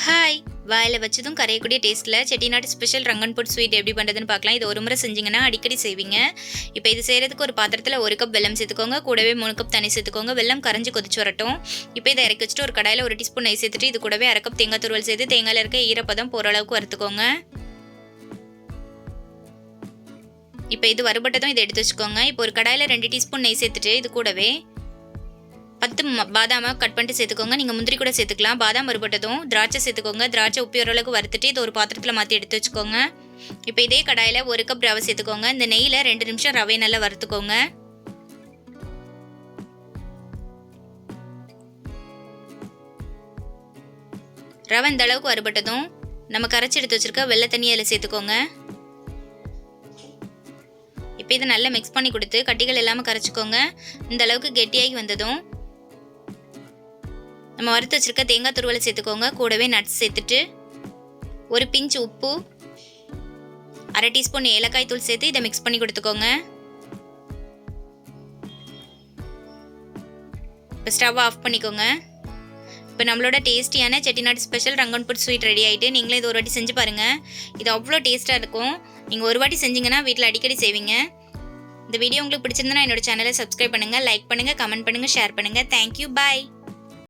Hi வாயில் வச்சதும் கரையக்கூடிய டேஸ்ட்டில் Chettinad special Rangoon puttu sweet எப்படி பண்ணுறதுன்னு பார்க்கலாம். இது ஒரு முறை செஞ்சீங்கன்னா அடிக்கடி செய்வீங்க. இப்போ இது செய்கிறதுக்கு ஒரு பாத்திரத்தில் ஒரு கப் வெல்லம் சேர்த்துக்கோங்க. கூடவே மூணு கப் தண்ணி சேர்த்துக்கோங்க. வெள்ளம் கரைஞ்சி கொதிச்சு வரட்டும். இப்போ இதை இறக்கி வச்சுட்டு ஒரு கடாயில் ஒரு டீஸ்பூன் நெய் சேர்த்துட்டு இது கூடவே அரை கப் தேங்காய் துருவல் சேர்த்து தேங்காயில் இருக்க ஈரப்பதம் போகிற அளவுக்கு வறுத்துக்கோங்க. இப்போ இது வறுபட்டதும் இதை எடுத்து வச்சுக்கோங்க. இப்போ ஒரு கடாயில் ரெண்டு டீஸ்பூன் நெய் சேர்த்துட்டு இது கூடவே பத்து ம- பாதாமை கட் பண்ணிட்டு சேர்த்துக்கோங்க. நீங்கள் முந்திரி கூட சேர்த்துக்கலாம். பாதாம் வறுபட்டதும் திராட்சை சேர்த்துக்கோங்க. திராட்சை உப்பி ஓரளவுக்கு வறுத்துட்டு இது ஒரு பாத்திரத்தில் மாற்றி எடுத்து வச்சுக்கோங்க. இப்போ இதே கடாயில் ஒரு கப் ரவை சேர்த்துக்கோங்க. இந்த நெய்யில் ரெண்டு நிமிஷம் ரவையை நல்லா வறுத்துக்கோங்க. ரவை இந்த அளவுக்கு வறுபட்டதும் நம்ம கரைச்சி எடுத்து வச்சிருக்க வெள்ளை தண்ணி அதில் சேர்த்துக்கோங்க. இப்போ இதை நல்லா மிக்ஸ் பண்ணி கொடுத்து கட்டிகள் இல்லாமல் கரைச்சிக்கோங்க. இந்த அளவுக்கு கெட்டியாகி வந்ததும் நம்ம வறுத்து வச்சிருக்க தேங்காய் துருவலை சேர்த்துக்கோங்க. கூடவே நட்ஸ் சேர்த்துட்டு ஒரு பிஞ்ச் உப்பு அரை டீஸ்பூன் ஏலக்காய் தூள் சேர்த்து இதை மிக்ஸ் பண்ணி கொடுத்துக்கோங்க. இப்போ ஸ்டவ் ஆஃப் பண்ணிக்கோங்க. இப்போ நம்மளோட டேஸ்டியான Chettinad special Rangoon puttu sweet ready ஆகிட்டு நீங்களே இது ஒரு வாட்டி செஞ்சு பாருங்கள் இது அவ்வளோ டேஸ்ட்டாக இருக்கும். நீங்கள் ஒரு வாட்டி செஞ்சீங்கன்னா வீட்டில் அடிக்கடி செய்வீங்க. இந்த வீடியோ உங்களுக்கு பிடிச்சிருந்தா என்னோட சேனலை சப்ஸ்கிரைப் பண்ணுங்கள் லைக் பண்ணுங்கள் கமெண்ட் பண்ணுங்கள் ஷேர் பண்ணுங்கள் தேங்க்யூ பாய்